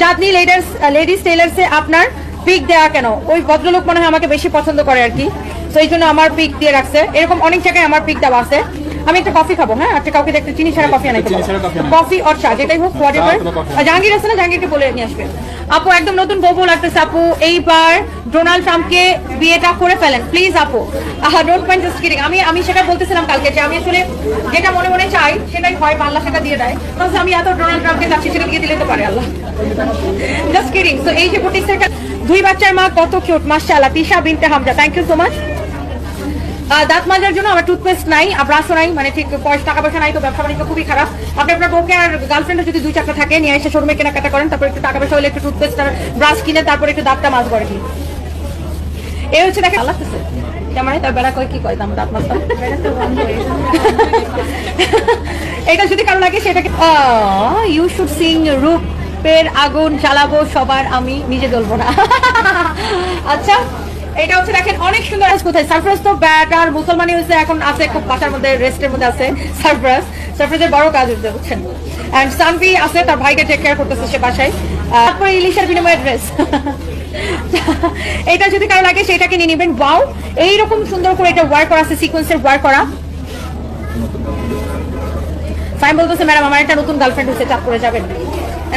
চাঁদনি লেডার্স ladies টেলার্সে আপনার pick দেওয়া কেন? ওই ভদ্রলোক মনে হয় আমাকে বেশি পছন্দ করে আর কি। তো এই জন্য আমার পিক দিয়ে রাখছে। এরকম অনেক জায়গায় আমার পিক দেওয়া আছে। আমি একটা কফি খাব হ্যাঁ? একটা কাউকে একটা চিনি ছাড়া কফি আনাই। কফি অর চা যেটাই হোক হোয়াট চা জাহাঙ্গীর আছে না? জাহাঙ্গীরকে বলে নিয়ে আসবে। আপু একদম নতুন বউ লাগতেছে আপু। এইবার ডোনাল্ড ট্রাম্পকে বিয়েটা করে ফেলেন। প্লিজ আপু। আহা ডোন্ট মাইন্ড জাস্ট কিডিং আমি আমি সেটা বলতেছিলাম কালকে যে আমি আসলে যেটা মনে মনে চাই সেটাই হয় আল্লাহ সেটা দিয়ে দেয়। আমি এত ডোনাল্ড ট্রাম্পকে চাচ্ছি সেটা দিয়ে দিলে তো পারে আল্লাহ। জাস্ট কিডিং তো এই যে বুটিক দুই বাচ্চার মা কত কিউট মাশাআল্লাহ Tisha Binte Hamza. Thank you so much দাঁত মাজার জন্য আমার টুথপেস্ট নাই আর ব্রাশও নাই মানে ঠিক পয়সা টাকা পয়সা নাই তো ব্যবসা বাণিজ্য খুবই খারাপ। আপনি আপনার বউকে আর গার্লফ্রেন্ডের যদি দুই চারটা থাকে নিয়ে এসে শোরুমে কেনাকাটা করেন তারপর একটু টাকা পয়সা হলে একটু টুথপেস্ট আর ব্রাশ কিনে তারপর একটু দাঁতটা মাছ করে কি এই হচ্ছে দেখে লাগতেছে। মানে তার বেলা কয় কি কয় দাম দাঁত এটা যদি কারও লাগে সেটাকে ইউ শুড সিং রূপের আগুন জ্বালাবো সবার আমি নিজে জ্বলবো না। আচ্ছা এটা হচ্ছে দেখেন, অনেক সুন্দর কোথায়? সারফরাজ তো ব্যাট আর মুসলমানি হচ্ছে এখন আছে খুব বাসার মধ্যে রেস্টের মধ্যে আছে সারফরাজ সারফরাজের বড় কাজ হচ্ছে, বুঝছেন? এন্ড সানভি আছে, তার ভাইকে টেক কেয়ার করতেছে সে বাসায়। তারপরে ইলিশের বিনিময়ে ড্রেস এটা যদি কারও লাগে সেটাকে নিয়ে নেবেন। ওয়াও এইরকম সুন্দর করে এটা ওয়ার করা আছে সিকোয়েন্সের ওয়ার করা। ফাইন বলতেছে ম্যাডাম আমার একটা নতুন গার্লফ্রেন্ড হচ্ছে চাপ করে যাবেন।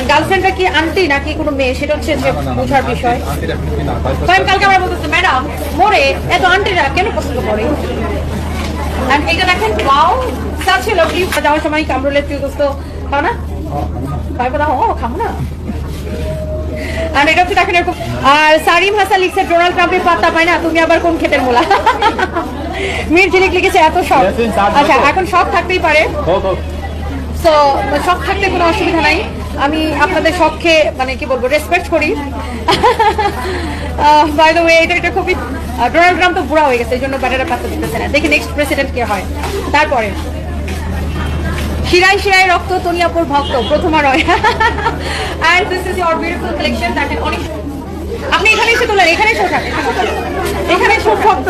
গার্লফ্রেন্ডটা কি আন্টি নাকি কোনো মেয়ে? সেটা হচ্ছে যে বোঝার বিষয়। কালকে আমরা বলতেছে ম্যাডাম মোরে এত আন্টিরা কেন পছন্দ করে? এটা দেখেন ওয়াও সাচ এ লাভলি যাওয়ার সময় কামরুলের তুই দোস্ত খাও না? ভাই বলা ও খাব না? আর এটা হচ্ছে দেখেন এরকম আর সারিম হাসান লিখছে ডোনাল্ড ট্রাম্পের পাত্তা পায় না তুমি আবার কোন ক্ষেতের মোলা? মির ঝিলিক লিখেছে এত শখ। আচ্ছা এখন শখ থাকতেই পারে। সো শখ থাকতে কোনো অসুবিধা নাই। আমি আপনাদের শখকে মানে কি বলব রেসপেক্ট করি। বাই দ্য ওয়ে এটা এটা খুবই ডোনাল্ড ট্রাম্প তো বুড়া হয়ে গেছে, এই জন্য ব্যাটারা পাত্তা দিতেছে না। দেখি নেক্সট প্রেসিডেন্ট কে হয়। তারপরে, শিরায় শিরায় রক্ত, তনিয়াপুর ভক্ত, Prothoma Roy and this is your beautiful collection দেখেন অনেক আপনি এখানে এসে তোলেন, এখানে শো থাকে এখানে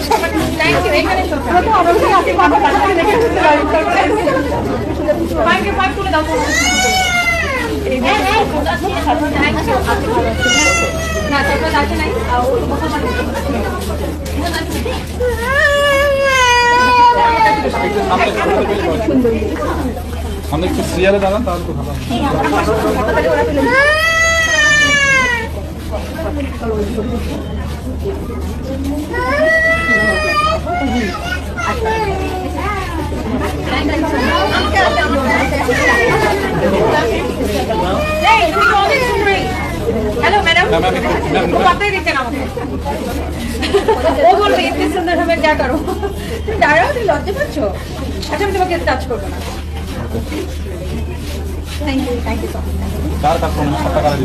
শো ভক্ত থ্যাংক ইউ এখানে শো প্রথম আমার কাছে আপনি বাবা কাছে দেখে বুঝতে পারেন ফাইভ ফাইভ তুলে দাও না তারপর আছে নাই। আমরা একটু সিরিয়ালে দাঁড়ান তাহলে তো ভালো ও বলবে ইতনি সুন্দর হবে যা করো। তুমি দাঁড়াও তুমি লজ্জা পাচ্ছ? আচ্ছা আমি তোমাকে টাচ করব না। Thank you thank you so কার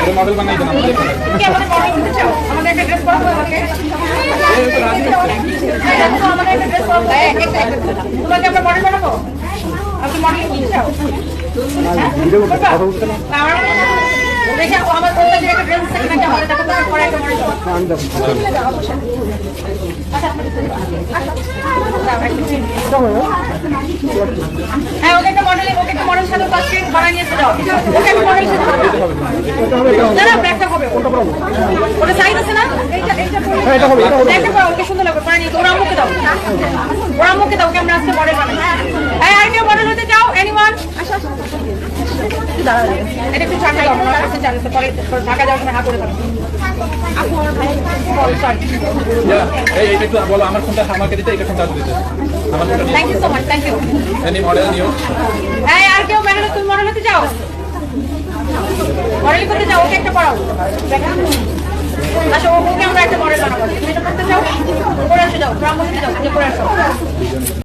এটা মডেল বানাই দেন আমাদের। কি আমাদের মডেল হতে চাও? আমাদের একটা ড্রেস পরাবো আমাকে। হ্যাঁ, আমাদের একটা ড্রেস পরাবো হ্যাঁ, একটা একটা তোমাকে আমরা মডেল বানাবো? আপনি মডেল করতে চাও? হ্যাঁ? আমার দেখে আমার কোনটা একটা ড্রেস আছে নাকি আমাদের টাকা পয়সা পরে একটা মডেল হ্যাঁ ওকে একটা মডেল ওকে একটা মডেল সাথে নিয়ে ওকে একটা মডেল সাথে না না ব্ল্যাকটা হবে ওটা সাইজ আছে না? এইটা এইটা এটা হবে এটা হবে। একটা ওকে সুন্দর লাগবে নিয়ে। ওর দাও। ওর দাও ওকে আমরা আজকে মডেল বানাই। এই আর কেউ মডেল হতে চাও? এনিওয়ান এটা একটু ঢাকা যাওয়ার সময় হা করে দাও এই একটু বলো আমার ফোনটা আমাকে দিতে এটা ফোনটা দিতে। আমার ফোনটা thank you so much thank you any model নিও এই আর কেউ মডেল তুমি মডেল হতে চাও? মডেল করতে চাও ওকে একটা পড়াও। আচ্ছা ওকে আমরা একটা মডেল বানাবো। তুমি এটা করতে চাও? করে আসো যাও যাও আসো।